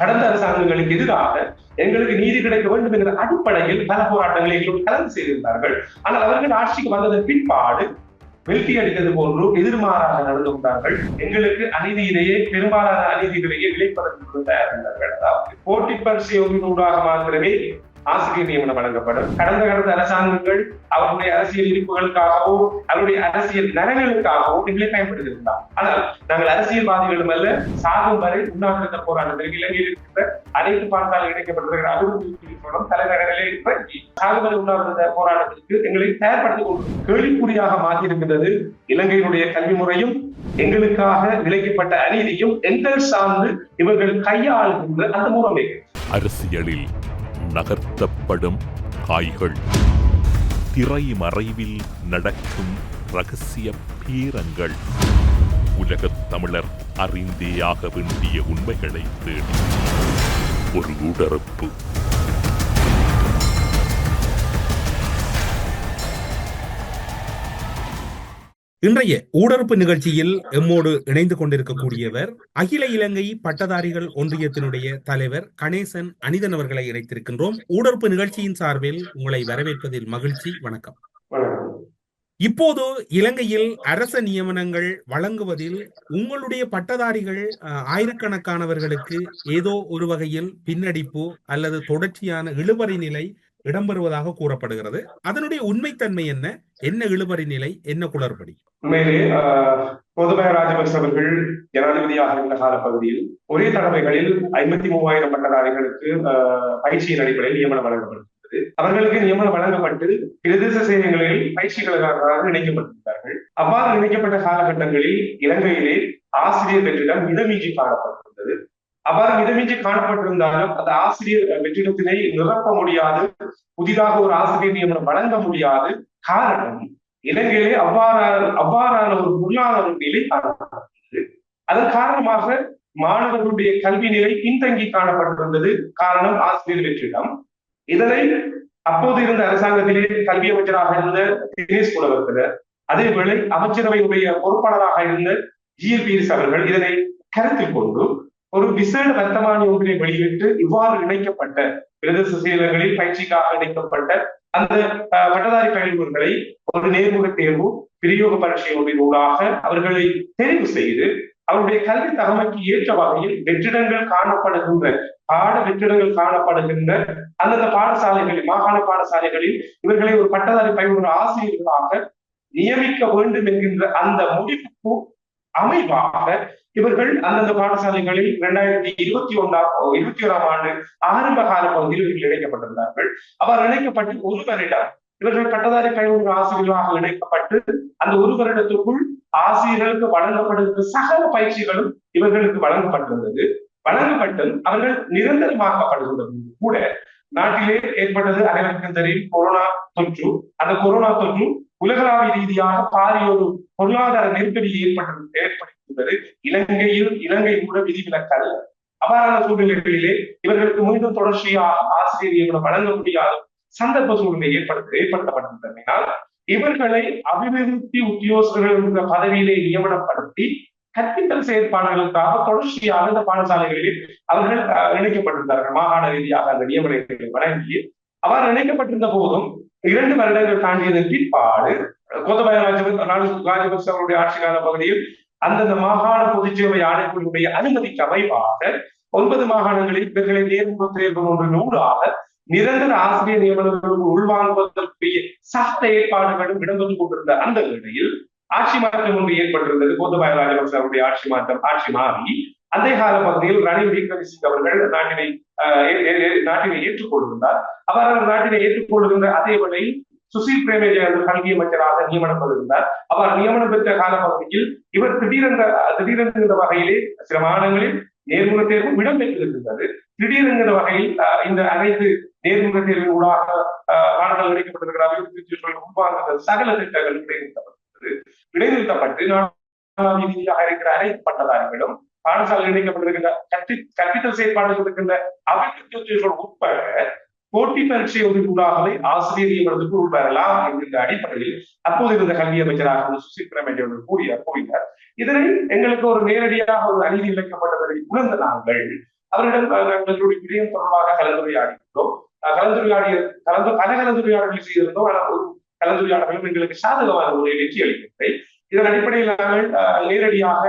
கடந்த அரசாங்கங்களுக்கு எதிராக எங்களுக்கு நீதி கிடைக்க வேண்டும் என்கிற அடிப்படையில் பல போராட்டங்களை கலந்து செய்திருந்தார்கள். ஆனால் அவர்கள் ஆட்சிக்கு வந்ததன் பின்பாடு வெல்டி அடித்தது போன்று எதிர்மாறாக நடந்து கொண்டார்கள். எங்களுக்கு அநீதியிலேயே பெரும்பாலான அநீதிகளையே விளைப்பதற்கு தயாரித்தார்கள் அதாவது போட்டி பரிசு ஊடாக மாத்திரமே ஆசிரியர் நியமனம் வழங்கப்படும். கடந்த கடந்த அரசாங்கங்கள் அவருடைய அரசியல் இருப்புகளுக்காகவோ அவருடைய அரசியல் நலன்களுக்காகவோ எங்களை பயன்படுத்தியிருந்தார். ஆனால் நாங்கள் அரசியல்வாதிகளும் அல்ல சாகும் வரை உண்ணாவிரத போராட்டத்தில் இலங்கையில் இருக்கிற அனைத்து பார்த்தால் இணைக்கப்பட்டிருக்கிற அலுவலகம் தலைநகரிலே இருப்ப சாகும் வரை உண்ணாவிரத போராட்டத்திற்கு எங்களை தயார்படுத்திக் கொண்டு கேள்விக்குறியாக மாற்றியிருக்கின்றது இலங்கையினுடைய கல்வி முறையும் எங்களுக்காக விளைக்கப்பட்ட அநீதியும் எங்கள் சார்ந்து இவர்கள் கையாளுகின்ற அந்த மூலமே அரசியலில் நகர்த்தப்படும் காய்கள். திரை மறைவில் நடக்கும் ரகசிய பீரங்கள். உலகத் தமிழர் அறிந்தேயாக வேண்டிய உண்மைகளை தேடி. ஒரு உடறுப்பு இன்றைய ஊடறுப்பு நிகழ்ச்சியில் எம்மோடு இணைந்து கொண்டிருக்கக்கூடியவர் அகில இலங்கை பட்டதாரிகள் ஒன்றியத்தினுடைய தலைவர் கணேசன் அனிதன் அவர்களை இணைத்திருக்கின்றோம். ஊடறுப்பு நிகழ்ச்சியின் சார்பில் உங்களை வரவேற்பதில் மகிழ்ச்சி. வணக்கம். இப்போது இலங்கையில் அரச நியமனங்கள் வழங்குவதில் உங்களுடைய பட்டதாரிகள் ஆயிரக்கணக்கானவர்களுக்கு ஏதோ ஒரு வகையில் பின்னடிப்பு அல்லது தொடர்ச்சியான இழுபறி நிலை இடம்பெறுவதாக கூறப்படுகிறது. அதனுடைய உண்மைத்தன்மை என்ன? என்ன இழுபறி நிலை? என்ன குளறுபடி? உண்மையிலே ஆஹ், ராஜபக்ச அவர்கள் ஜனாதிபதியாக இருந்த கால பகுதியில் ஒரே தடவைகளில் ஐம்பத்தி மூவாயிரம் பட்டதாரிகளுக்கு ஆஹ், பயிற்சியின் அடிப்படையில் நியமனம் வழங்கப்பட்டிருந்தது. அவர்களுக்கு நியமனம் வழங்கப்பட்டு பிரதேச சேவைகளில் பயிற்சிகளுக்காக இணைக்கப்பட்டிருந்தார்கள். அவ்வாறு இணைக்கப்பட்ட காலகட்டங்களில் இலங்கையிலே ஆசிரியர் வெற்றிடம் மிதமீஞ்சி காணப்பட்டிருந்தது அவ்வாறு மிதமின்றி காணப்பட்டிருந்தாலும் அந்த ஆசிரியர் வெற்றிடத்தினை நிரப்ப முடியாது. புதிதாக ஒரு ஆசிரியர் நியமனம் வழங்க முடியாது. காரணம் இலங்கையிலே அவ்வாறான அவ்வாறான ஒரு பொருளாதார நிலை காணப்பட்டது. அதன் காரணமாக மாணவர்களுடைய கல்வி நிலை பின்தங்கி காணப்பட்டிருந்தது. காரணம் ஆசிரியர் வெற்றிடம். இதனை அப்போது இருந்த அரசாங்கத்திலே கல்வி அமைச்சராக இருந்த தினேஷ் குலவர்த்தனர் அதேவேளை அமைச்சரவையுடைய பொறுப்பாளராக இருந்த ஜிஎல்பிஎஸ் அவர்கள் இதனை கருத்தில் கொண்டு ஒரு விசேட ரத்தமான ஒன்றை வெளியிட்டு இவ்வாறு இணைக்கப்பட்ட பிரதேச செயலர்களில் பயிற்சிக்காக இணைக்கப்பட்ட அந்த பட்டதாரி பயில்வர்களை ஒரு நேர்முக தேர்வு பிரயோக பரீட்சை ஒன்றின் ஊடாக அவர்களை தெரிவு செய்து அவருடைய கல்வி தகமைக்கு ஏற்ற வகையில் வெற்றிடங்கள் காணப்படுகின்ற பாட வெற்றிடங்கள் காணப்படுகின்ற அந்தந்த பாடசாலைகளில் மாகாண பாடசாலைகளில் இவர்களை ஒரு பட்டதாரி பயிலுற ஆசிரியர்களாக நியமிக்க வேண்டும் என்கின்ற அந்த முடிவுக்கு அமைவாக இவர்கள் அந்தந்த பாடசாலைகளில் இரண்டாயிரத்தி இருபத்தி ஒன்றாம் இருபத்தி ஓராம் ஆண்டு ஆரம்ப கால பகுதியில் இவர்கள் இணைக்கப்பட்டிருந்தார்கள். அவர் இணைக்கப்பட்டு ஒரு வருடம் இவர்கள் பட்டதாரி பயிலுற ஆசிரியர்களாக இணைக்கப்பட்டு அந்த ஒரு வருடத்துக்குள் ஆசிரியர்களுக்கு வழங்கப்படுகிற சகல பயிற்சிகளும் இவர்களுக்கு வழங்கப்பட்டிருந்தது. வழங்கப்பட்டும் அவர்கள் நிரந்தரமாக்கப்படுகின்றது கூட நாட்டிலே ஏற்பட்டது அனைவருக்கும் தெரியும் கொரோனா தொற்று. அந்த கொரோனா தொற்று உலகளாவிய ரீதியாக பாரிய ஒரு பொருளாதார நெருக்கடியை ஏற்பட்டு என்பது இலங்கையில் இலங்கை கூட விதிவிலக்கல் அவ்வாறான சூழ்நிலைகளிலே இவர்களுக்கு மீண்டும் தொடர்ச்சியாக ஆசிரியர் நியமனம் வழங்க முடியாத சந்தர்ப்ப சூழ்நிலை ஏற்படுத்த ஏற்படுத்தப்பட்டிருந்தமையினால் இவர்களை அபிவிருத்தி உத்தியோகர்கள் என்ற பதவியிலே நியமனப்படுத்தி கற்பித்தல் செயற்பாடுகளுக்காக தொடர்ச்சியாக இந்த பாடசாலைகளில் அவர்கள் இணைக்கப்பட்டிருந்தார்கள். மாகாண ரீதியாக அந்த நியமனங்களை வழங்கி அவர் இணைக்கப்பட்டிருந்த போதும் இரண்டு வருடங்கள் தாண்டியதன் பிற்பாடு கோத்தபாய ராஜபக்ச ராஜபக்ச அவருடைய ஆட்சி கால பகுதியில் அந்தந்த மாகாண பொதுச்சேவை ஆணைக்குழுவுடைய அனுமதிக்கு அமைவாக ஒன்பது மாகாணங்களில் இவர்களை நேர்முக தேர்வு ஒன்று நூலாக நிரந்தர ஆசிரியர் நியமனங்களும் உள்வாங்குவதற்குரிய சட்ட ஏற்பாடுகளும் இடம்பெற்றுக் கொண்டிருந்த அந்த வேளையில் ஆட்சி மாற்றம் ஒன்று ஏற்பட்டிருந்தது. கோத்தபாய ராஜபக்ச அவருடைய ஆட்சி மாற்றம் ஆட்சி மாறி. அதே கால பகுதியில் ரணில் விக்ரமசிங் அவர்கள் நாட்டினை நாட்டினை ஏற்றுக்கொள்கின்றார் அவர் நாட்டினை ஏற்றுக்கொள்கின்ற அதே வேளையில் சுசில் பிரேமஜி கல்வி அமைச்சராக நியமனம் பெற்றிருந்தார் அவர் நியமனம் பெற்ற காலப்பகுதியில் இவர் திடீரென்ற திடீரென்ற வகையிலே சில மாநிலங்களில் நேர்முக இடம் இடம்பெற்றிருக்கின்றது திடீரென்கிற வகையில் இந்த அனைத்து நேர்முக தேர்வின் ஊடாக ஆஹ், மாணவர்கள் இணைக்கப்பட்டிருக்கிற அபிவிருத்தி திட்டங்கள் சகல திட்டங்கள் இடைநிறுத்தப்பட்டது இடைநிறுத்தப்பட்டு நாடாளுமன்ற ரீதியாக இருக்கிற அனைத்து பட்டதாரிகளும் பாடசாலை இணைக்கப்பட்டிருக்கின்ற கற்பித்தல் செயற்பாடுகள் இருக்கின்ற அபிவிருத்தி உத்தியோகர்கள் உட்பட போட்டி பரீட்சை ஒதுக்கூடாகவே ஆசிரியர் நியமனத்துக்கு உள்வரலாம் என்கின்ற அடிப்படையில் அப்போது இருந்த கல்வி அமைச்சராக இருந்த சுசில் பிரமேஜ் அவர்கள் கூறிய கூறினார். இதனை எங்களுக்கு ஒரு நேரடியாக ஒரு அநீதி இழைக்கப்பட்டதை உணர்ந்த நாங்கள் அவரிடம் எங்களுடைய விடயம் தொடர்பாக கலந்துரையாடியிருந்தோம். கலந்துரையாடிய கலந்து பல கலந்துரையாடல்கள் செய்திருந்தோம். ஆனால் ஒரு கலந்துரையாடலும் எங்களுக்கு சாதகமான ஒரு வெற்றி அளிக்கவில்லை இதன் அடிப்படையில் நாங்கள் நேரடியாக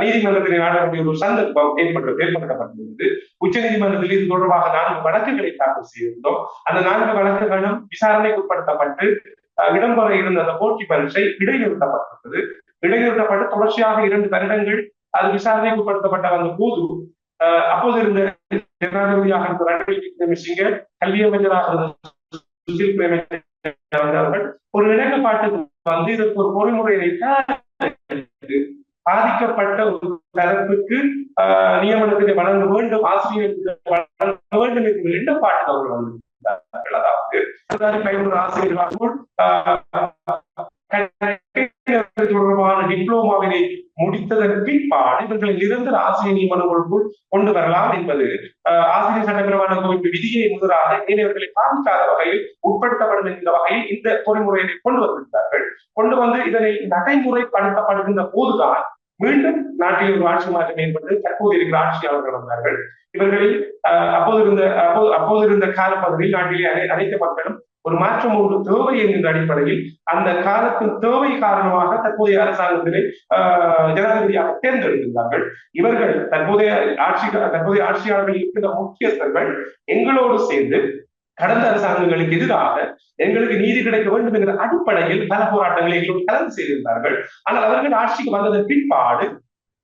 நீதிமன்றத்தில் நாடக்கூடிய ஒரு சந்தர்ப்பம் ஏற்பட்டு ஏற்படுத்தப்பட்டிருந்தது. உச்ச நீதிமன்றத்தில் இது தொடர்பாக நான்கு வழக்குகளை தாக்கல் செய்திருந்தோம். அந்த நான்கு வழக்குகளும் விசாரணைக்கு உட்படுத்தப்பட்டு இடம்பெற இருந்த அந்த போட்டி பரீட்சை இடைநிறுத்தப்பட்டிருந்தது. இடைநிறுத்தப்பட்டு தொடர்ச்சியாக இரண்டு வருடங்கள் அது விசாரணைக்கு உட்படுத்தப்பட்ட வந்த போது அப்போது இருந்த ஜனாதிபதியாக இருந்த ரணில் விக்ரமசிங்க கல்வி அமைச்சராக இருந்த சுசில் பிரேமச்சந்திரன் ஒரு இணக்கப்பாட்டுக்கு வந்து இதற்கு ஒரு பொறிமுறையை பாதிக்கப்பட்ட ஒரு தரப்புக்கு நியமனத்தினை வழங்க வேண்டும் ஆசிரியர்களுக்கு வழங்க வேண்டும் என்ற இடப்பாட்டு அவர்கள் வந்திருக்கிறார்கள் அதாவது பயனுள்ள ஆசிரியர்களாகவும் தொடர்பான டிப்ளோமாவினை முடித்ததன் பின்பாடு இவர்களை நிரந்தர ஆசிரியர் நியமனங்களுக்குள் கொண்டு வரலாம் என்பது ஆசிரியர் சட்டப்பிரமான கோவிப்பு விதியை முதலாக இளைஞர்களை பாதிக்காத வகையில் உட்படுத்தப்படும் என்ற வகையில் இந்த பொறிமுறையை கொண்டு வந்திருக்கிறார்கள் கொண்டு வந்து இதனை நடைமுறைப்படுத்தப்படுகின்ற போதுதான் மீண்டும் நாட்டில் ஒரு ஆட்சி மாற்றம் ஏற்பட்டு தற்போது இருக்கிற ஆட்சியாளர்கள் வந்தார்கள். இவர்களில் அப்போது இருந்த அப்போது அப்போது இருந்த காலப்பகுதியில் நாட்டிலே அனைத்து மக்களும் ஒரு மாற்றம் ஒன்று தேவை என்கின்ற அடிப்படையில் அந்த காலத்தின் தேவை காரணமாக தற்போதைய அரசாங்கத்திலே ஜனாதிபதியாக தேர்ந்தெடுத்திருந்தார்கள். இவர்கள் தற்போதைய ஆட்சி தற்போதைய ஆட்சியாளர்கள் இருக்கின்ற முக்கியஸ்தர்கள் எங்களோடு சேர்ந்து கடந்த அரசாங்கங்களுக்கு எதிராக எங்களுக்கு நீதி கிடைக்க வேண்டும் என்கிற அடிப்படையில் பல போராட்டங்களை எங்களோடு கலந்து செய்திருந்தார்கள் ஆனால் அவர்கள் ஆட்சிக்கு வந்ததன் பின்பாடு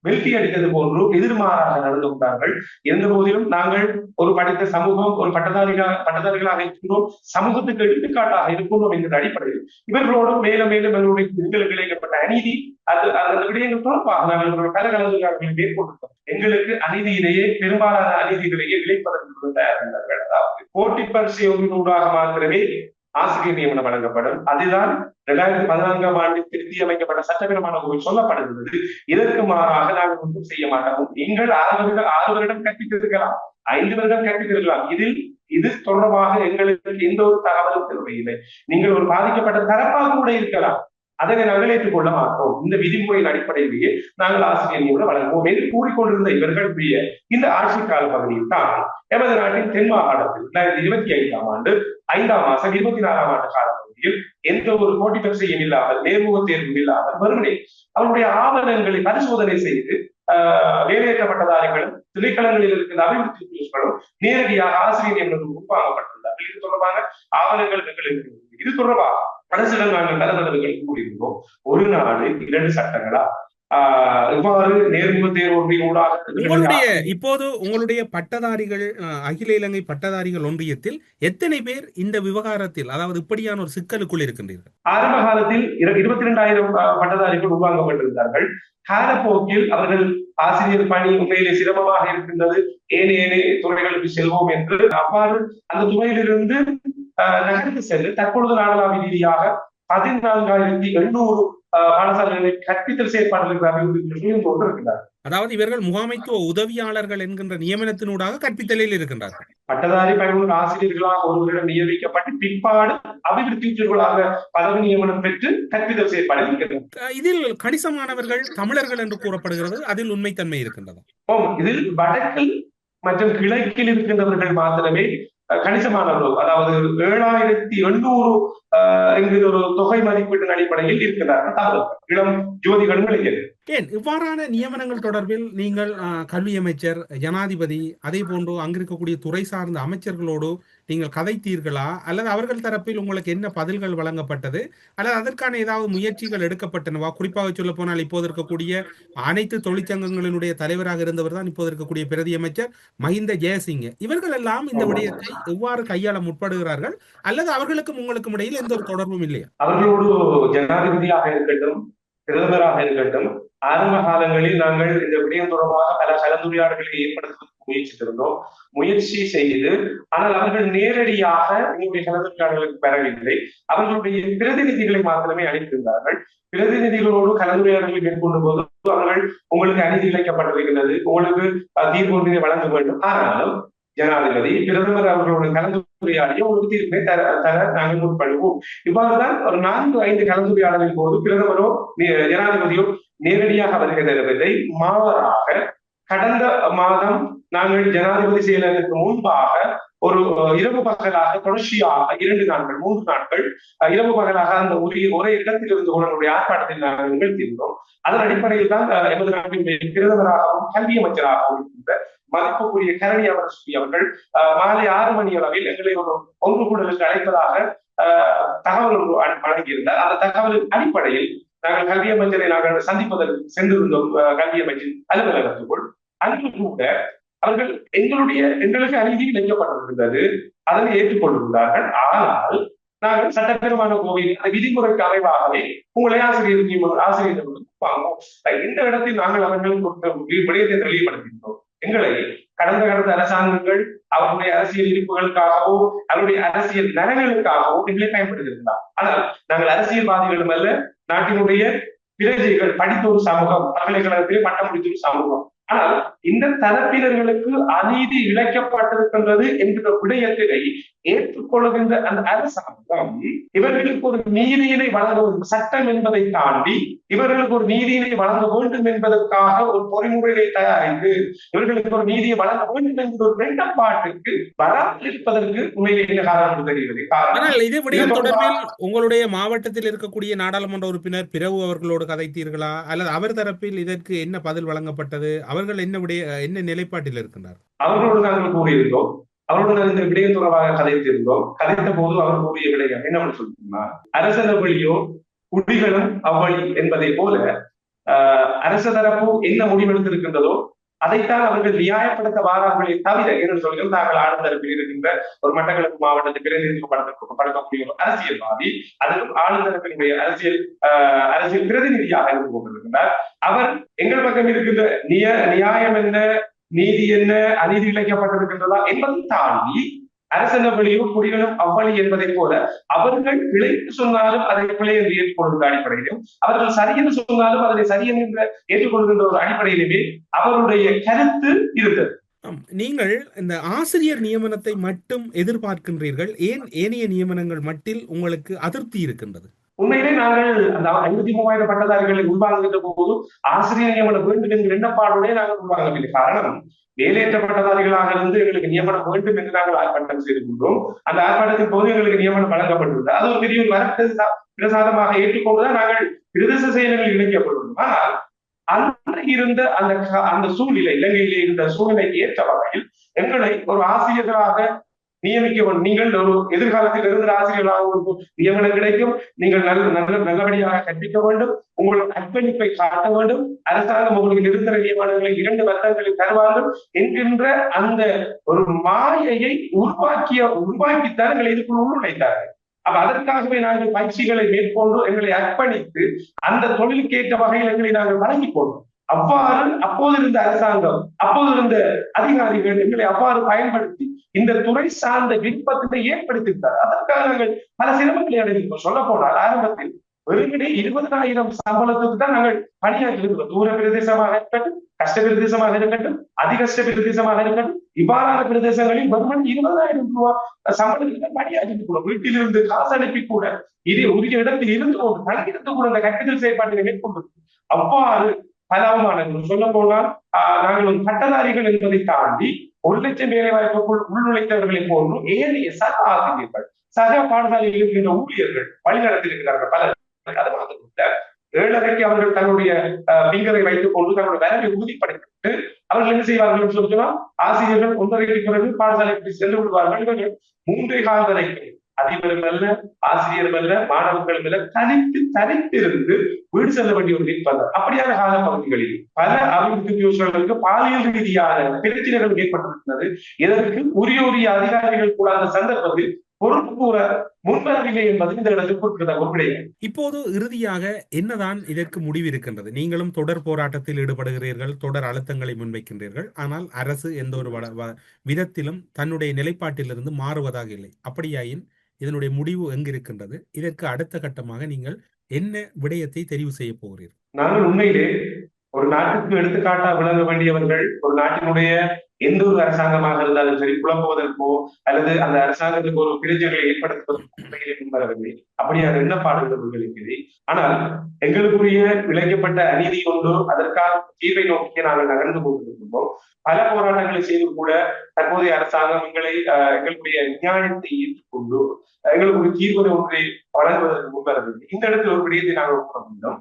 வெற்றி அடித்தது போன்று எதிர்மாறாக நடந்து கொண்டார்கள். இருந்த போதிலும் நாங்கள் ஒரு படித்த சமூகம் ஒரு பட்டதாரிகளாக பட்டதாரிகளாக இருக்கின்றோம் சமூகத்துக்கு எடுத்துக்காட்டாக இருக்கின்றோம் என்கிற அடிப்படையில். இவர்களோடும் மேலும் மேலும் எங்களுடைய எங்களுக்கு இழைக்கப்பட்ட அநீதி அது அந்த விடயங்கள் தொடர்பாக நாங்கள் பல கலந்துரையாடல்களை மேற்கொண்டிருக்கோம் எங்களுக்கு அநீதியிலேயே பெரும்பாலான அநீதிகளையே விளைப்பதற்கு தயாரிந்தார்கள் அதாவது போட்டி பரிசு ஒன்றினூடாக மாத்திரமே ஆசிரியர் நியமனம் வழங்கப்படும். அதுதான் இரண்டாயிரத்தி பதினான்காம் ஆண்டில் திருத்தி அமைக்கப்பட்ட சட்டப்பிரமான கோவில் சொல்லப்படுகிறது. இதற்கு மாறாக நாங்கள் ஒன்றும் செய்ய மாட்டோம். நீங்கள் ஆறு வருடம் ஆறு வருடம் கற்பித்திருக்கலாம். ஐந்து வருடம் கற்பித்திருக்கலாம். இதில் இது தொடர்பாக எங்களுக்கு எந்த ஒரு தகவலும் தேவையில்லை. நீங்கள் ஒரு பாதிக்கப்பட்ட தரப்பாக கூட இருக்கலாம். அதனை நாங்கள் ஏற்றுக்கொள்ள மாட்டோம். இந்த விதிமுறையின் அடிப்படையிலேயே நாங்கள் ஆசிரியர் மூலம் வழங்குவோம். என்று கூறிக்கொண்டிருந்த இவர்களுடைய இந்த ஆட்சி கால பகுதியில் தான் எமது நாட்டின் தென் மாகாணத்தில் இரண்டாயிரத்தி இருபத்தி ஐந்தாம் ஆண்டு ஐந்தாம் மாசம் இருபத்தி நாலாம் ஆண்டு காலப்பகுதியில் எந்த ஒரு போட்டி பரிசையும் இல்லாமல் நேர்முக தேர்வும் இல்லாமல் வெறுமனே அவருடைய ஆவணங்களை பரிசோதனை செய்து வேலையேற்றப்பட்டதாரிகளும் திணைக்களங்களில் இருக்கிற அபிவிருத்தி குழுக்களும் நேரடியாக ஆசிரியர் என்பது உருவாக்கப்பட்டுள்ளார்கள் இது தொடர்பான ஆவணங்கள் எங்களுக்கு இது தொடர்பாக பல தடவைகள் கூறியிருந்தோம் ஒரு நாடு இரண்டு சட்டங்களா? இவ்வாறு நேர்முக தேர்வு உங்களுடைய இப்போது உங்களுடைய பட்டதாரிகள் அகில இலங்கை பட்டதாரிகள் ஒன்றியத்தில் எத்தனை பேர் இந்த விவகாரத்தில் அதாவது இப்படியான ஒரு சிக்கலுக்குள் இருக்கின்றீர்கள்? ஆரம்ப காலத்தில் இருபத்தி இரண்டாயிரம் பட்டதாரிகள் உருவாக்கப்பட்டிருந்தார்கள். காலப்போக்கில் அவர்கள் ஆசிரியர் பணி உண்மையிலே சிரமமாக இருக்கின்றது. ஏனே ஏனே துறைகளுக்கு செல்வோம் என்று. அவ்வாறு அந்த துறையிலிருந்து நகர்ந்து சென்று தற்பொழுது நாடளாவிய ரீதியாக பதினான்காயிரத்தி எண்ணூறு பாடசாலைகளில் கற்பித்தல் செயற்பாடுகளுக்கு அபிவிருத்தி கொண்டிருக்கிறார் அதாவது இவர்கள் முகாமைத்துவ உதவியாளர்கள் என்கின்ற நியமனத்தினூடாக கற்பித்தலில் இருக்கின்றார்கள். பட்டதாரி பயனுள்ள ஆசிரியர்களாக ஒருவரிடம் நியமிக்கப்பட்டு பிற்பாடு அபிவிருத்தி பதவி நியமனம் பெற்று கற்பித்தல் செயற்பாடு இதில் கணிசமானவர்கள் தமிழர்கள் என்று கூறப்படுகிறது. அதில் உண்மைத்தன்மை இருக்கின்றது? இதில் வடக்கில் மற்றும் கிழக்கில் இருக்கின்றவர்கள் மாத்திரமே கணிசமானவர்கள் அதாவது ஏழாயிரத்தி எண்ணூறு என்கிற ஒரு தொகை மதிப்பீட்டின் அடிப்படையில் இருக்கிறார்கள். தமிழர்கள் இளம் ஜோதிகளும் இருக்கிறது ஏன்? இவ்வாறான நியமனங்கள் தொடர்பில் நீங்கள் கல்வி அமைச்சர் ஜனாதிபதி அதே போன்று அங்கிருக்கக்கூடிய துறை சார்ந்த அமைச்சர்களோடு நீங்கள் கதைத்தீர்களா? அல்லது அவர்கள் தரப்பில் உங்களுக்கு என்ன பதில்கள் வழங்கப்பட்டது? அல்லது அதற்கான ஏதாவது முயற்சிகள் எடுக்கப்பட்டனவா? குறிப்பாக சொல்ல போனால் இப்போது இருக்கக்கூடிய அனைத்து தொழிற்சங்கங்களினுடைய தலைவராக இருந்தவர் தான் இப்போது இருக்கக்கூடிய பிரதி அமைச்சர் மஹிந்த ஜெயசிங்க. இவர்கள் எல்லாம் இந்த விடயத்தை எவ்வாறு கையாள முற்படுகிறார்கள்? அல்லது அவர்களுக்கும் உங்களுக்கும் இடையில் எந்த ஒரு தொடர்பும் இல்லையா? அவர்களோடு ஜனாதிபதியாக இருக்கட்டும் பிரதமராக இருக்கட்டும் ஆரம்ப காலங்களில் நாங்கள் இந்த விடயம் தொடர்பாக பல கலந்துரையாடல்களை ஏற்படுத்துவதற்கு முயற்சித்திருந்தோம். முயற்சி செய்து ஆனால் அவர்கள் நேரடியாக எங்களுடைய கலந்துரையாடலுக்கு பெறவில்லை அவர்களுடைய பிரதிநிதிகளை மாத்திரமே அளித்திருந்தார்கள் பிரதிநிதிகளோடு கலந்துரையாடல்களை மேற்கொண்ட போது அவர்கள் உங்களுக்கு அநீதி இழைக்கப்பட்டிருக்கிறது. உங்களுக்கு தீர்வு ஒன்றினை வழங்க வேண்டும். ஆனாலும் ஜனாதிபதி பிரதமர் அவர்களோட கலந்துரையாடி உங்களுக்கு தீர்ப்பை தர தர நாங்கள் முற்படுவோம். இவ்வாறுதான் ஒரு நான்கு ஐந்து கலந்துரையாடலின் போது பிரதமரோ ஜனாதிபதியோ நேரடியாக வருகை தருவதை மாறாக கடந்த மாதம் நாங்கள் ஜனாதிபதி செயலருக்கு முன்பாக ஒரு இரவு பகலாக தொடர்ச்சியாக இரண்டு நாட்கள் மூன்று நாட்கள் இரவு பகலாக அந்த உரிய ஒரே இடத்தில் இருந்து கூட ஆர்ப்பாட்டத்தில் நாங்கள் நிகழ்த்தியிருந்தோம் அதன் அடிப்படையில் தான் எமது நாட்டினுடைய பிரதமராகவும் கல்வி அமைச்சராகவும் இருக்கின்ற மதிப்புக்குரிய கரணி அமரஸ்ரீ அவர்கள் அஹ், மாலை ஆறு மணி அளவில் எங்களை ஒரு ஒன்று கூடலுக்கு அழைப்பதாக தகவல் வழங்கியிருந்தார். அந்த தகவலின் அடிப்படையில் நாங்கள் கல்வி அமைச்சரை நாங்கள் சந்திப்பதற்கு சென்றிருந்தோம் கல்வி அமைச்சின் அலுவலகத்துக்குள் அங்கு கூட அவர்கள் எங்களுடைய எங்களுக்கு அநீதி இழைக்கப்பட்டிருந்தது அதனை ஏற்றுக்கொண்டிருந்தார்கள். ஆனால் நாங்கள் சட்டப்பெருமான கோவில் அந்த விதிமுறைக்கு அமைவாகவே உங்களை ஆசிரியர் நியமனம் ஆசிரியர் வாங்குவோம். இந்த இடத்தில் நாங்கள் அவர்கள் விடயத்தை தெளிவுபடுத்தியிருந்தோம். எங்களை கடந்த கடந்த அரசாங்கங்கள் அவருடைய அரசியல் இருப்புகளுக்காகவோ அவருடைய அரசியல் நலன்களுக்காகவோ எங்களை பயன்படுத்தியிருந்தார். ஆனால் நாங்கள் அரசியல்வாதிகளும் அல்ல நாட்டினுடைய பிரஜைகள் படித்த ஒரு சமூகம் பல்கலைக்கழகத்திலே பட்டம் முடித்த ஒரு சமூகம். ஆனால் இந்த தரப்பினர்களுக்கு அநீதி இழைக்கப்பட்டிருக்கின்றது என்கிற விடயத்தினை ஏற்றுக்கொள்கின்ற அந்த அரசாங்கம் இவர்களுக்கு ஒரு நீதியினை வழங்க. சட்டம் என்பதை தாண்டி இவர்களுக்கு ஒரு நீதியினை வழங்க வேண்டும் என்பதற்காக ஒரு பொறிமுறையை தயாரித்து இவர்களுக்கு ஒரு நீதியை வழங்க வேண்டும் என்கிற ஒரு வெண்டப்பாட்டுக்கு வராமல் இருப்பதற்கு உண்மையிலே என்ன காரணம் தெரிகிறது காரணம் ஆனால் இதே விடயம் இது தொடர்பில் உங்களுடைய மாவட்டத்தில் இருக்கக்கூடிய நாடாளுமன்ற உறுப்பினர் பிரபு அவர்களோடு கதைத்தீர்களா அல்லது அவர் தரப்பில் இதற்கு என்ன பதில் வழங்கப்பட்டது அவர்கள் என்ன என்ன நிலைப்பாட்டில் இருக்கின்றார்? அவர்களோடு நாங்கள் கூறியிருந்தோம். அவரோடு நாங்கள் இந்த விடயம் தொடர்பாக கதைத்திருந்தோம். கதைத்த போது அவர் கூறிய விடயம் என்ன சொல்லியிருந்தா அரசன வழியோ குடிகளும் அவ்வழி என்பதை போல அரச தரப்பு என்ன முடிவெடுத்திருக்கின்றதோ அதைத்தான் அவர்கள் நியாயப்படுத்த வாரார்களே தவிர என்று சொல்கிறோம் நாங்கள் ஆளுநரப்பில் இருக்கின்ற ஒரு மட்டக்களப்பு மாவட்டத்தில் பிரதிநிதித்துவப்படுத்தக்கூடிய ஒரு அரசியல்வாதி அதுவும் ஆளுநரப்பினுடைய அரசியல் ஆஹ், அரசியல் பிரதிநிதியாக இருந்து கொண்டிருக்கின்றார் அவர் எங்கள் பக்கம் இருக்கின்ற நிய நியாயம் என்ன நீதி என்ன அநீதி இழைக்கப்பட்டிருக்கின்றதா என்பதை தாண்டி அரசன வழியும் குடிகளும் அவ்வழி என்பதை போல அவர்கள் பிழை சொன்னாலும் அதை பிழை என்று ஏற்றுக்கொள்கின்ற அடிப்படையிலும் அவர்கள் சரி என்று சொன்னாலும் அதனை சரி என்ற ஏற்றுக்கொள்கின்ற ஒரு அடிப்படையிலுமே அவருடைய கருத்து இருந்தது. நீங்கள் இந்த ஆசிரியர் நியமனத்தை மட்டும் எதிர்பார்க்கின்றீர்கள். ஏன் ஏனைய நியமனங்கள் மட்டில் உங்களுக்கு அதிருப்தி இருக்கின்றது? உண்மையிலே நாங்கள் அந்த ஐம்பத்தி மூவாயிரம் பட்டதாரிகளை உள்வாங்குகின்ற போது ஆசிரியர் நியமனம் வேண்டும் என்கிற எண்ணப்பாடுடைய நாங்கள் உள்வாங்கவில்லை. காரணம் வேலையற்ற பட்டதாரிகளாக இருந்து எங்களுக்கு நியமனம் வேண்டும் என்று நாங்கள் ஆர்ப்பாட்டம் செய்திருக்கின்றோம் அந்த ஆர்ப்பாட்டத்தின் போது எங்களுக்கு நியமனம் வழங்கப்பட்டுள்ளது. அது ஒரு பெரிய ஒரு பிரசாதமாக ஏற்றுக்கொண்டுதான் நாங்கள் பிரதேச செயல்களில் இணைக்கப்பட்டுள்ளோம். ஆனால் அன்று இருந்த அந்த அந்த சூழ்நிலை இலங்கையிலே இருந்த சூழ்நிலைக்கு ஏற்ற வகையில் எங்களை ஒரு ஆசிரியர்களாக நியமிக்க நீங்கள் ஒரு எதிர்காலத்தில் இருந்து ஆசிரியர்களாக ஒரு நியமனம் கிடைக்கும். நீங்கள் நல்ல நல்ல நல்லபடியாக கற்பிக்க வேண்டும். உங்கள் அர்ப்பணிப்பை காட்ட வேண்டும். அரசாங்கம் உங்களுக்கு நிறுத்தர நியமனங்களை இரண்டு வருடங்களில் தருவார்கள். என்கின்ற அந்த ஒரு மாயையை உருவாக்கிய உருவாக்கித்தான் எங்களை இதுக்குள் உள்நுழைத்தார்கள் அப்ப அதற்காகவே நாங்கள் பயிற்சிகளை மேற்கொண்டு எங்களை அர்ப்பணித்து அந்த தொழிலுக்கேற்ற வகையில் எங்களை நாங்கள் வழங்கிக் கொண்டோம். அவ்வாறு அப்போது இருந்த அரசாங்கம் அப்போது இருந்த அதிகாரிகள் எங்களை அவ்வாறு பயன்படுத்தி இந்த துறை சார்ந்த விருப்பத்தை ஏற்படுத்திவிட்டார். அதற்காக நாங்கள் பல சிரமங்களை அடைந்திருக்கோம் சொல்ல போனால் ஆரம்பத்தில் வெறுமனே இருபதாயிரம் சம்பளத்துக்கு தான் நாங்கள் பணியாற்றி இருக்கிறோம் தூர பிரதேசமாக இருக்கட்டும் கஷ்ட பிரதேசமாக இருக்கட்டும் அதிகஷ்ட பிரதேசமாக இருக்கட்டும் இவ்வாறான பிரதேசங்களில் வெறுமனே இருபதாயிரம் ரூபாய் சம்பளத்துக்கு தான் இருக்கிறோம் வீட்டிலிருந்து காசு அனுப்பி கூட இதே உரிய இடத்தில் இருந்து கொண்டு தலையிருந்து கூட அந்த கட்டுதல் செயற்பாட்டினை மேற்கொண்டு அவ்வாறு பல அவமானங்கள். சொல்ல போனால் நாங்கள் ஒரு பட்டதாரிகள் என்பதை தாண்டி ஒரு லட்சம் வேலை வாய்ப்புக்குள் உள்நுழைத்தவர்களை போன்று ஏனைய சக ஆசிரியர்கள் சக பாடசாலையில் இருக்கின்ற ஊழியர்கள் வழிநடத்திருக்கிறார்கள் பலர் அது மட்டுமல்ல ஏழரைக்கு அவர்கள் தங்களுடைய பிங்கரை வைத்துக் கொண்டு தங்களுடைய வேலையை உறுதிப்படுத்திவிட்டு அவர்கள் என்ன செய்வார்கள் என்று சொல்லி சொன்னால் ஆசிரியர்கள் ஒன்றரைக்கு பிறகு பாடசாலைக்கு சென்று விடுவார்கள். இவர்கள் மூன்றே கால் வரைக்கும் அதிபர் மேல ஆசிரியர் மேல மாணவர்கள் மேல தனித்து தனித்து இருந்து வீடு செல்ல வேண்டிய ஒரு நிர்பந்தம். அப்படியான கால பகுதிகளில் பல அபிவிருத்தி யோசனைகளுக்கு பாலியல் ரீதியான பிரச்சனைகள் ஏற்பட்டிருக்கிறது. இதற்கு உரிய உரிய அதிகாரிகள் கூடாத சந்தர்ப்பத்தில் பொறுப்பு முன்வரவில்லை என்பது இந்த இடத்தில் குறிப்பிட்ட ஒரு இப்போது இறுதியாக என்னதான் இதற்கு முடிவு இருக்கின்றது நீங்களும் தொடர் போராட்டத்தில் ஈடுபடுகிறீர்கள் தொடர் அழுத்தங்களை முன்வைக்கின்றீர்கள் ஆனால் அரசு எந்த ஒரு விதத்திலும் தன்னுடைய நிலைப்பாட்டிலிருந்து மாறுவதாக இல்லை. அப்படியாயின் இதனுடைய முடிவு எங்கு இருக்கின்றது இதற்கு அடுத்த கட்டமாக நீங்கள் என்ன விடயத்தை தெரிவு செய்ய போகிறீர்கள்? நாங்கள் உண்மையிலே ஒரு நாட்டுக்கு எடுத்துக்காட்டா விளங்க வேண்டியவர்கள் ஒரு நாட்டினுடைய எந்த ஒரு அரசாங்கமாக இருந்தாலும் சரி குழப்புவதற்கோ அல்லது அந்த அரசாங்கத்துக்கு ஒரு பிரச்சனைகளை ஏற்படுத்துவதற்கோ உண்மையிலே முன்வரவில்லை அப்படியான எண்ணப்பாடுகள் இல்லை ஆனால் எங்களுக்குரிய விளங்கப்பட்ட அநீதி ஒன்று அதற்காக தீர்வை நோக்கி நாங்கள் நகர்ந்து கொண்டிருக்கின்றோம். பல போராட்டங்களை செய்து கூட தற்போதைய அரசாங்கம் எங்களை எங்களுடைய நியாயத்தை ஏற்றுக்கொண்டு எங்களுக்கு ஒரு தீர்வு ஒன்றை வழங்குவதற்கு முன்வரவில்லை இந்த இடத்தில் ஒரு விடயத்தை நாங்கள் கூற வேண்டும்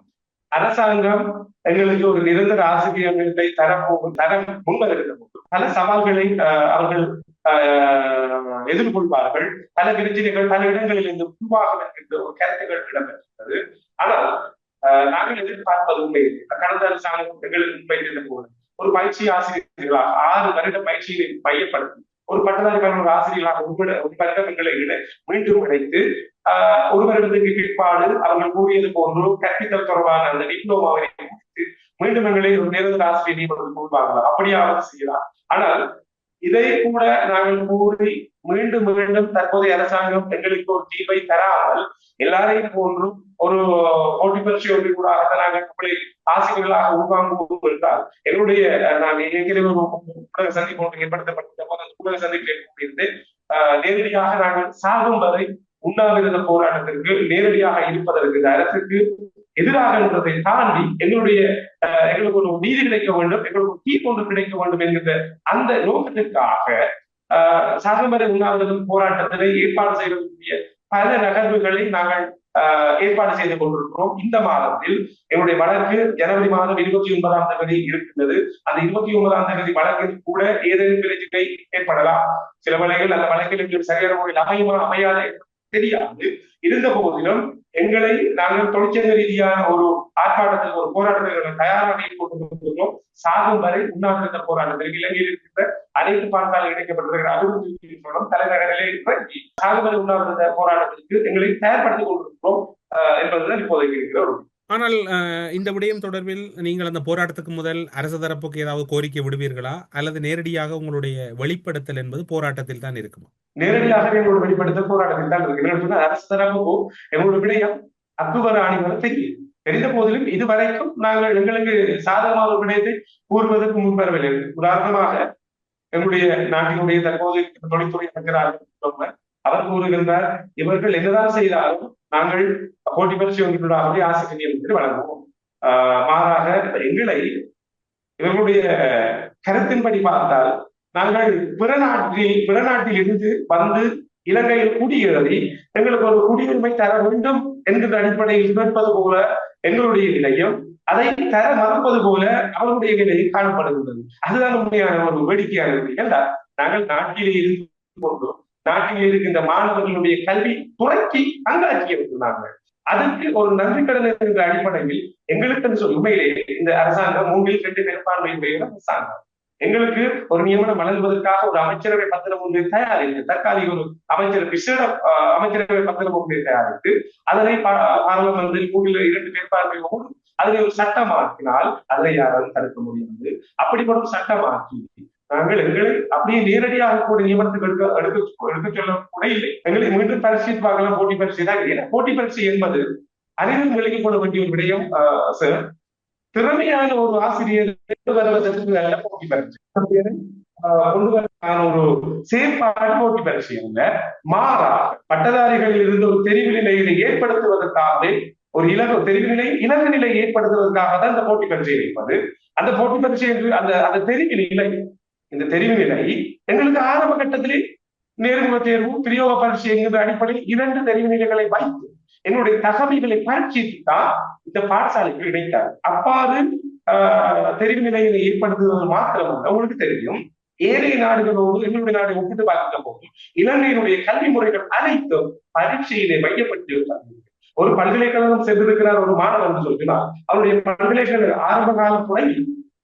அரசாங்கம் எங்களுக்கு ஒரு நிரந்தர ஆசிரியர்களை தரப்போகும் தர முன்வருகின்ற போது பல சவால்களை அவர்கள் எதிர்கொள்வார்கள். பல பிரச்சனைகள் பல இடங்களில் இருந்து உருவாகும் என்கின்ற ஒரு கருத்துக்கள் இடம்பெற்றது ஆனால் நாங்கள் எதிர்பார்ப்பது உண்மை கடந்த அரசாங்கம் எங்களுக்கு முன்வைத்திருந்த போது ஒரு பயிற்சி ஆசிரியர்களாக ஆறு வருட பயிற்சியை மையப்படுத்தி ஒரு பட்டதாரி ஒரு ஆசிரியர்களாக ஒரு வருடம் எங்களை மீண்டும் கிடைத்து ஒரு வருடத்துக்கு பிற்பாடு அவர்கள் கூறியது போன்று கற்பித்தல் தொடர்பான அந்த டிப்ளோமாவை முடித்து மீண்டும் எங்களை ஒரு நிரந்தர ஆசிரியர் நியமனம் கொள்வாங்களாம் அப்படியாவது செய்யலாம். ஆனால் இதை கூட நாங்கள் கூறி மீண்டும் மீண்டும் தற்போதைய அரசாங்கம் எங்களுக்கு ஒரு தீர்வை தராமல் எல்லாரையும் போன்றும் ஒரு போட்டி பரிசு ஒன்று கூட நாங்கள் உங்களை ஆசிரியர்களாக உள்வாங்குவோம் என்றால் எங்களுடைய நாங்கள் ஏற்கனவே ஊடக சந்திப்பு ஒன்று ஏற்படுத்தப்பட்ட போது அந்த ஊடக சந்திப்பில் இருந்து நேரடியாக நாங்கள் சாகும் வரை உண்ணாவிரத போராட்டத்திற்கு நேரடியாக இருப்பதற்கு இந்த அரசுக்கு எதிராக என்பதை தாண்டி எங்களுடைய எங்களுக்கு ஒரு நீதி கிடைக்க வேண்டும் எங்களுக்கு ஒரு தீர்ப்பு ஒன்று கிடைக்க வேண்டும் என்கிற அந்த நோக்கத்திற்காக சாகமர உண்ணாவிரதம் போராட்டத்தினை ஏற்பாடு செய்யக்கூடிய பல நகர்வுகளை நாங்கள் ஏற்பாடு செய்து கொண்டிருக்கிறோம். இந்த மாதத்தில் எங்களுடைய வழக்கு ஜனவரி மாதம் இருபத்தி ஒன்பதாம் தேதி இருக்கின்றது. அந்த இருபத்தி ஒன்பதாம் தேதி வழக்கில் கூட ஏதேனும் பிரச்சனை ஏற்படலாம். சில வேளைகள் அந்த வழக்கில் சரியான முறையில் அமையுமா அமையாத தெரியாது. இருந்த போதிலும் எங்களை நாங்கள் தொழிற்சங்க ரீதியான ஒரு ஆர்ப்பாட்டத்தில் ஒரு போராட்டத்தில் தயாராக கொண்டிருக்கிறோம் சாகும் வரை உண்ணாவிரத போராட்டத்தில் இலங்கையில் இருக்கின்ற அனைத்து பாடசாலை இணைக்கப்பட்டிருக்கிற அபிவிருத்தி தலைநகரிலே இருக்கிற சாகும் வரை உண்ணாவிரத போராட்டத்திற்கு எங்களை தயார்படுத்திக் கொண்டிருக்கிறோம் என்பதுதான் இப்போதைக்கு இருக்கிற ஒரு ஆனால் இந்த விடயம் தொடர்பில் நீங்கள் அந்த போராட்டத்துக்கு முதல் அரசு தரப்புக்கு ஏதாவது கோரிக்கை விடுவீர்களா? அல்லது நேரடியாக உங்களுடைய வெளிப்படுத்தல் என்பது போராட்டத்தில் தான் இருக்குமா? நேரடியாக எங்களோட வெளிப்படுத்தல் போராட்டத்தில் தான் இருக்கு. அரசு தரப்புக்கும் எங்களோட விடயம் அக்டோபர் ஆணைகளை தெரியும். தெரிந்த போதிலும் இதுவரைக்கும் நாங்கள் எங்களுக்கு சாதகமான ஒரு விடயத்தை கூறுவதற்கு முன்வரவில்லை உதாரணமாக எங்களுடைய நாட்டினுடைய தற்போது தொழில்துறை அமைச்சராக அவர் கூறுகின்றார் இவர்கள் என்னதான் செய்தாலும் நாங்கள் போட்டி பரிசு வங்கிகளுடைய ஆசிரியர் என்று வழங்குவோம். மாறாக எங்களை இவர்களுடைய கருத்தின்படி பார்த்தால் நாங்கள் பிற நாட்டில் பிற நாட்டில் இருந்து வந்து இலங்கையில் குடியேறி எங்களுக்கு ஒரு குடியுரிமை தர வேண்டும் என்கிற அடிப்படையில் நிற்பது போல எங்களுடைய நிலையம் அதை தர மறுப்பது போல அவருடைய நிலையில் காணப்படுகின்றது. அதுதான் உண்மையான ஒரு வேடிக்கையான விஷயம். நாங்கள் நாட்டிலே இருந்து கொண்டோம் நாட்டில் இருக்கின்ற மாணவர்களுடைய கல்வி துறைக்கு பங்காற்றியிருக்கிறாங்க அதற்கு ஒரு நன்றி கடன் என்ற அடிப்படையில் எங்களுக்கு சொல்லி உண்மையிலே இந்த அரசாங்கம் மூன்றில் ரெண்டு பெரும்பான்மை அரசாங்கம். எங்களுக்கு ஒரு நியமனம் வழங்குவதற்காக ஒரு அமைச்சரவை பத்திரம் ஒன்று தயாரித்து தற்காலிக ஒரு அமைச்சர் விசேட அமைச்சரவை பத்திரம் ஒன்று தயாரித்து அதனை பாராளுமன்றத்தில் மூன்றில் இரண்டு பெரும்பான்மையோடு அதனை ஒரு சட்டமாக்கினால் அதனை யாராலும் தடுக்க முடியாது. அப்படிப்பட்ட ஒரு சட்டமாக்கி நாங்கள் எங்களை அப்படியே நேரடியாக கூட நியமனத்துக்கு எடுக்க எடுக்க எடுக்க சொல்ல கூட இல்லை. எங்களை மீண்டும் பரிசு பார்க்கலாம் போட்டி பரிசு தான் ஏன்னா போட்டி பரிசு என்பது அறிவில் விலகிக்கொள்ள வேண்டிய ஒரு விடயம் சார். திறமையான ஒரு ஆசிரியர் வருவதற்கு நல்ல போட்டி பரிசு. கொண்டு வரமான ஒரு செயற்பாடு போட்டி பரிசு அல்ல. மாறா பட்டதாரிகளில் இருந்து ஒரு தெரிவு நிலையை ஏற்படுத்துவதற்காகவே ஒரு இலக்கு தெரிவு நிலை இலக்கு நிலை ஏற்படுத்துவதற்காக தான் இந்த போட்டி பரிசு இருப்பது அந்த போட்டி பரிசு என்று அந்த அந்த தெரிவு நிலை இந்த தெரிவு நிலை எங்களுக்கு ஆரம்ப கட்டத்திலே நேர்முக தேர்வு பிரயோக பரீட்சை என்கிற அடிப்படையில் இரண்டு தெரிவு நிலைகளை வைத்து என்னுடைய தகவல்களை பரீட்சித்து தான் இந்த பாடசாலைக்கு இணைத்தார். அப்பாறு தெரிவு நிலையை ஏற்படுத்துவது மாத்திரம் உங்களுக்கு தெரியும். ஏழைய நாடுகளோடு எங்களுடைய நாடை ஒப்பிட்டு பார்க்கிற போது இலங்கையினுடைய கல்வி முறைகள் அனைத்தும் பரீட்சையிலே மையப்பட்டு ஒரு பல்கலைக்கழகம் சென்றிருக்கிறார் ஒரு மாணவன் சொல்கிறார். அவருடைய பல்கலைக்கழக ஆரம்ப காலம் தொடங்கி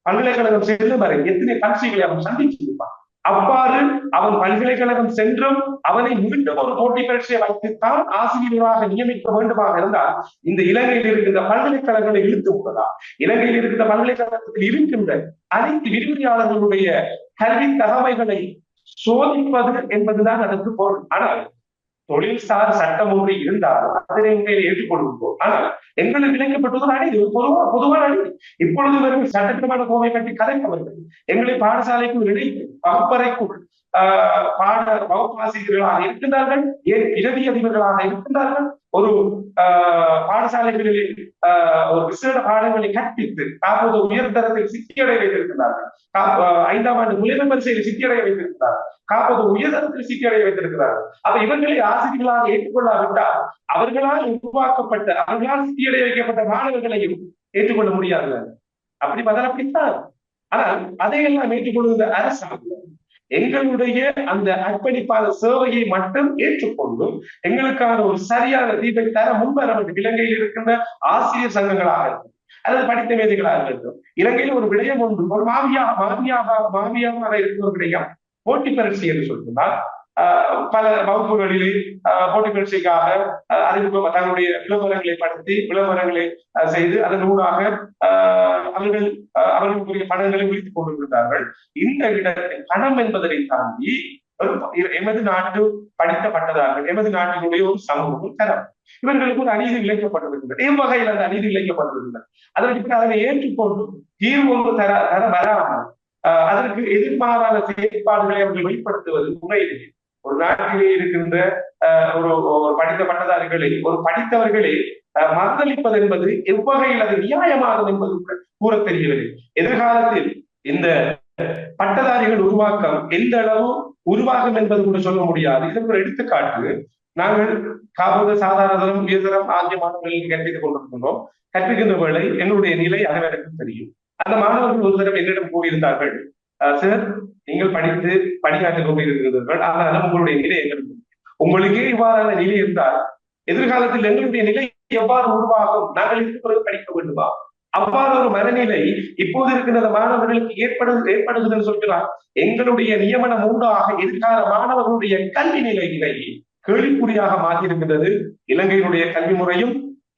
பல்கலைக்கழகம் செல்லும் வரை எத்தனை பரீட்சைகளை அவன் சந்திச்சிருப்பான் அவ்வாறு அவன் பல்கலைக்கழகம் சென்றும் அவனை மீண்டும் ஒரு போட்டி பரீட்சையை வைத்துத்தான் ஆசிரியராக நியமிக்க வேண்டுமாக இருந்தால் இந்த இலங்கையில் இருக்கின்ற பல்கலைக்கழகங்களை இழுத்து விடுவதா இலங்கையில் இருக்கின்ற பல்கலைக்கழகத்தில் இருக்கின்ற அனைத்து விரிவுரையாளர்களுடைய கல்வி தகவல்களை சோதிப்பது என்பதுதான் அதற்கு பொருள். ஆனால் தொழில்சார் சட்டம் ஒன்று இருந்தால் அதனை உண்மையில் ஏற்றுக்கொள்கிறோம் ஆனால் எங்களுக்கு இணைக்கப்பட்டது ஒரு அநீதி ஒரு பொதுவா பொதுவான அநீதி. இப்பொழுது வரும் சட்டத்திட்டமான கோவை கட்டி கதைப்பவர்கள் எங்களை பாடசாலைக்கு இணைத்து வகுப்பறைக்குள் ஆஹ் பாட வகுப்பாசிரியர்களாக இருக்கின்றார்கள் ஏன் பிரதி அதிபர்களாக இருக்கின்றார்கள் ஒரு ஆஹ் பாடசாலைகளில் ஆஹ் ஒரு விசேட பாடங்களை கற்பித்து தற்போது உயர்தரத்தில் சித்தியடைய வைத்திருக்கிறார்கள் ஐந்தாம் ஆண்டு முதல் வரிசையில் சித்தியடைய வைத்திருக்கிறார்கள் காப்போது உயர்தரத்தில் சித்தியடைய வைத்திருக்கிறார்கள். அப்ப இவர்களை ஆசிரியர்களாக ஏற்றுக்கொள்ளாவிட்டால் அவர்களால் உருவாக்கப்பட்ட அவர்களால் சித்தியடைய வைக்கப்பட்ட மாணவர்களையும் ஏற்றுக்கொள்ள முடியாது. அப்படி பதில் அப்படித்தான். ஆனால் அதையெல்லாம் ஏற்றுக்கொள்வது அரசாங்கம். எங்களுடைய அந்த அர்ப்பணிப்பான சேவையை மட்டும் ஏற்றுக்கொண்டும் எங்களுக்கான ஒரு சரியான தீர்வை தர முன்வர வேண்டும். இலங்கையில் இருக்கின்ற ஆசிரியர் சங்கங்களாக இருக்கும் அல்லது படித்த மேதைகளாக இருக்கட்டும் இலங்கையில் ஒரு விடயம் ஒன்று ஒரு மாவியா மாவியாக மாவியாக இருக்கிற ஒரு விடயம் போட்டி பரீட்சை என்று சொல்லுங்கள் ஆஹ் பல வகுப்புகளிலே போட்டி பரீட்சைக்காக அறிமுகம் தங்களுடைய விளம்பரங்களை படுத்தி விளம்பரங்களை செய்து அதன் ஊடாக ஆஹ் அவர்கள் அவர்களுக்குரிய பணங்களை விழித்துக் கொண்டிருந்தார்கள் இந்த இடத்தில் பணம் என்பதனை தாண்டி எமது நாட்டு படித்த பட்டதார்கள் எமது நாட்டினுடைய ஒரு சமூகம் தரம். இவர்களுக்கு ஒரு அநீதி இழைக்கப்பட்டிருக்கின்றது எவ்வகையில் அந்த அநீதி இழைக்கப்பட்டிருக்கின்றது அதற்கு அதனை ஏற்றுக்கொண்டு தீர்வு தர தர வராமல் அதற்கு எதிர்மாறான செயற்பாடுகளை அவர்கள் வெளிப்படுத்துவது முறையிலே ஒரு நாட்டிலே இருக்கின்ற ஒரு ஒரு படித்த பட்டதாரிகளை ஒரு படித்தவர்களை மறுதளிப்பது என்பது எவ்வகையில் அது நியாயமாகும் என்பது கூட கூற தெரியவில்லை. எதிர்காலத்தில் இந்த பட்டதாரிகள் உருவாக்கம் எந்த அளவு உருவாகும் என்பது கூட சொல்ல முடியாது. இதற்கு ஒரு எடுத்துக்காட்டு நாங்கள் காப்பது சாதாரணதரம் உயர்தரம் ஆகிய மாணவர்களில் கற்பித்துக் கொண்டிருக்கின்றோம். கற்பிக்கின்ற வேளை எங்களுடைய நிலை அனைவருக்கும் தெரியும். அந்த மாணவர்கள் ஒரு தடவை என்னிடம் கூறியிருந்தார்கள் சார் நீங்கள் படித்து பணியாற்றிக் கொண்டிருக்கிறீர்கள். ஆனால் உங்களுடைய நிலை எங்களுக்கு உங்களுக்கே இவ்வாறான நிலை இருந்தால் எதிர்காலத்தில் எங்களுடைய நிலை எவ்வாறு உருவாகும்? நாங்கள் இதுக்கு பிறகு படிக்க வேண்டுமா? அவ்வாறு ஒரு மனநிலை இப்போது இருக்கின்ற மாணவர்களுக்கு ஏற்படுது ஏற்படுதுன்னு சொல்கிறார். எங்களுடைய நியமனம் உண்டாக எதிர்கால மாணவர்களுடைய கல்வி நிலையினை கேள்விக்குறியாக மாற்றியிருக்கின்றது இலங்கையினுடைய கல்வி முறையும்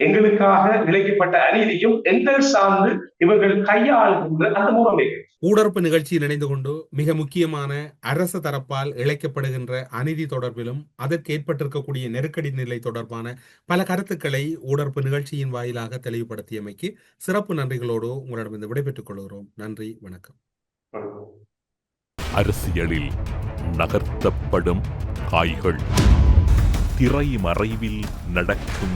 எங்களுக்காக இழைக்கப்பட்ட அநீதியும் எங்கள் சார்ந்து இவர்கள் கையாளுகின்ற அந்த முறைமை ஊடறுப்பு நிகழ்ச்சியில் இணைந்து கொண்டு மிக முக்கியமான அரசு தரப்பால் இழைக்கப்படுகின்ற அநீதி தொடர்பிலும் அதற்கு ஏற்பட்டிருக்கக்கூடிய நெருக்கடி நிலை தொடர்பான பல கருத்துக்களை ஊடறுப்பு நிகழ்ச்சியின் வாயிலாக தெளிவுபடுத்தியமைக்கு சிறப்பு நன்றிகளோடு உங்களிடமிருந்து விடைபெற்றுக் கொள்கிறோம். நன்றி வணக்கம். அரசியலில் நகர்த்தப்படும் காய்கள். திரைமறைவில் நடக்கும்